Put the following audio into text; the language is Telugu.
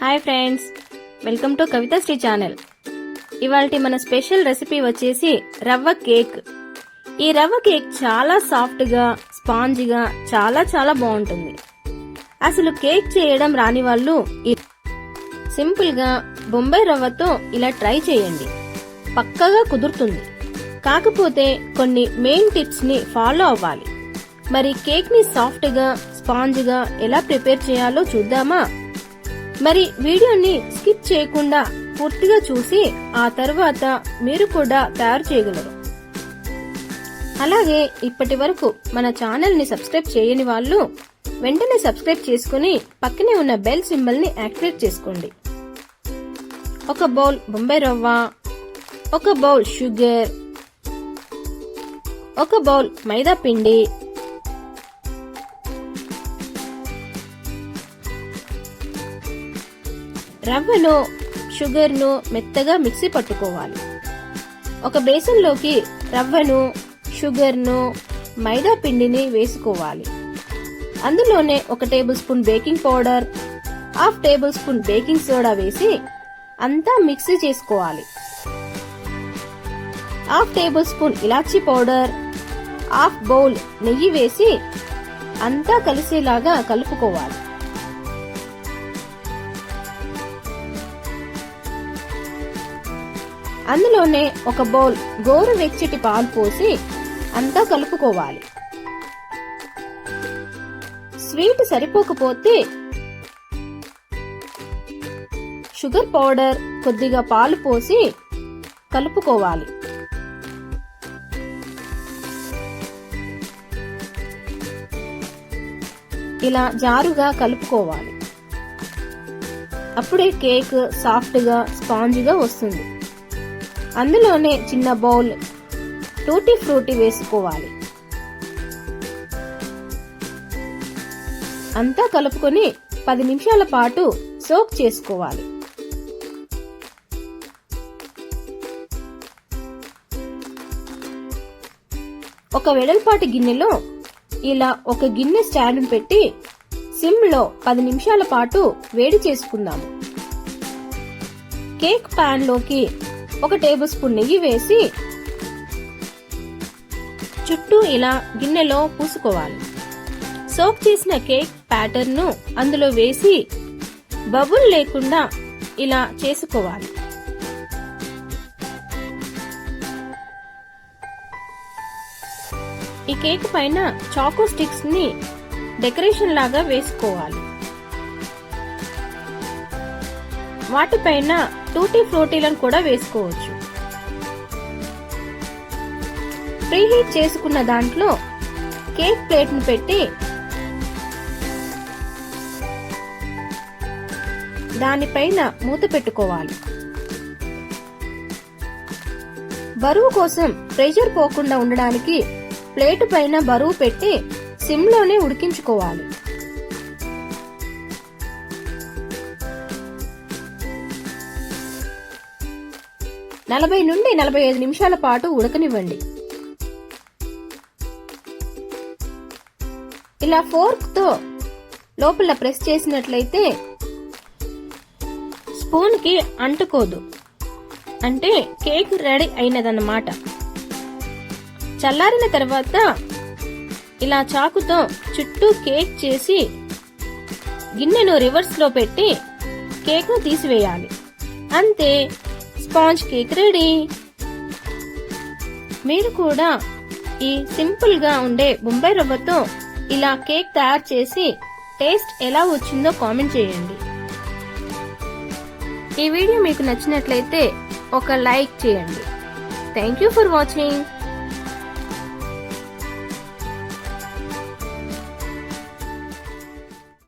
Hi friends welcome to Kavitha Sri channel. ఇవాళ మన స్పెషల్ రెసిపీ వచ్చేసి రవ్వ కేక్. ఈ రవ్వ కేక్ చాలా సాఫ్ట్గా స్పాంజిగా చాలా చాలా బాగుంటుంది. అసలు కేక్ చేయడం రాని వాళ్ళు సింపుల్గా బొంబాయి రవ్వతో ఇలా ట్రై చేయండి. పక్కగా కుదురుతుంది. కాకపోతే కొన్ని మెయిన్ టిప్స్ని ఫాలో అవ్వాలి. మరి కేక్ని సాఫ్ట్గా స్పాంజ్గా ఎలా ప్రిపేర్ చేయాలో చూద్దామా? మరి వీడియోని స్కిప్ చేయకుండా పూర్తిగా చూసి ఆ తర్వాత మీరు కూడా తయారు చేయగలరు. అలాగే ఇప్పటి వరకు మన ఛానల్ని సబ్స్క్రైబ్ చేయని వాళ్ళు వెంటనే సబ్స్క్రైబ్ చేసుకుని పక్కనే ఉన్న బెల్ సింబల్ని యాక్టివేట్ చేసుకోండి. ఒక బౌల్ బొంబాయి రవ్వ ఒక బౌల్ షుగర్ ఒక బౌల్ మైదా పిండి రవ్వను షుగర్ను మెత్తగా మిక్సీ పట్టుకోవాలి. ఒక బేసన్లోకి రవ్వను షుగర్ను మైదా పిండిని వేసుకోవాలి. అందులోనే ఒక tablespoon baking powder half tablespoon baking soda వేసి అంతా మిక్సీ చేసుకోవాలి. హాఫ్ టేబుల్ స్పూన్ ఇలాచీ పౌడర్ హాఫ్ బౌల్ నెయ్యి వేసి అంతా కలిసేలాగా కలుపుకోవాలి. అందులోనే ఒక బౌల్ గోరు వెచ్చటి పాలు పోసి అంతా కలుపుకోవాలి. స్వీట్ సరిపోకపోతే షుగర్ పౌడర్ కొద్దిగా పాలు పోసి కలుపుకోవాలి. ఇలా జారుగా కలుపుకోవాలి. అప్పుడే కేక్ సాఫ్ట్గా స్పాంజ్గా వస్తుంది. అందులోనే చిన్న బౌల్ టూటీ ఫ్రూటీ వేసుకోవాలి. అంతా కలుపుకొని పది నిమిషాల పాటు సోక్ చేసుకోవాలి. ఒక వెడల్పాటి గిన్నెలో ఇలా ఒక గిన్నె స్టాండ్ పెట్టి సిమ్లో పది నిమిషాల పాటు వేడి చేసుకుందాము. కేక్ పాన్లోకి ఒక టేబుల్ స్పూన్ నెయ్యి వేసి చుట్టూ ఇలా గిన్నెలో పూసుకోవాలి. సోక్ చేసిన కేక్ ప్యాటర్న్ను అందులో వేసి బబుల్ లేకుండా ఇలా చేసుకోవాలి. ఈ కేక్ పైన చాకో స్టిక్స్ని డెకరేషన్ లాగా వేసుకోవాలి. వాటిపైన టూటీ ఫ్రూటీలను కూడా వేసుకోవచ్చు. ప్రీహీట్ చేసుకున్న దాంట్లో కేక్ ప్లేట్ను పెట్టి దానిపైన మూత పెట్టుకోవాలి. బరువు కోసం ప్రెషర్ పోకుండా ఉండడానికి ప్లేటు పైన బరువు పెట్టి సిమ్లోనే ఉడికించుకోవాలి. నలభై నుండి నలభై ఐదు నిమిషాల పాటు ఉడకనివ్వండి. ఇలా ఫోర్క్తో లోపల ప్రెస్ చేసినట్లయితే స్పూన్కి అంటుకోదు. అంటే కేక్ రెడీ అయినదన్నమాట. చల్లారిన తర్వాత ఇలా చాకుతో చుట్టూ కేక్ చేసి గిన్నెను రివర్స్లో పెట్టి కేక్ను తీసివేయాలి. అంతే. Sponge cake ready. మీరు కూడా ఈ సింపుల్గా ఉండే బొంబాయి రవ్వతో ఇలా కేక్ తయారు చేసి టేస్ట్ ఎలా వచ్చిందో కామెంట్ చేయండి. ఈ వీడియో మీకు నచ్చినట్లయితే ఒక లైక్ చేయండి. Thank you for watching.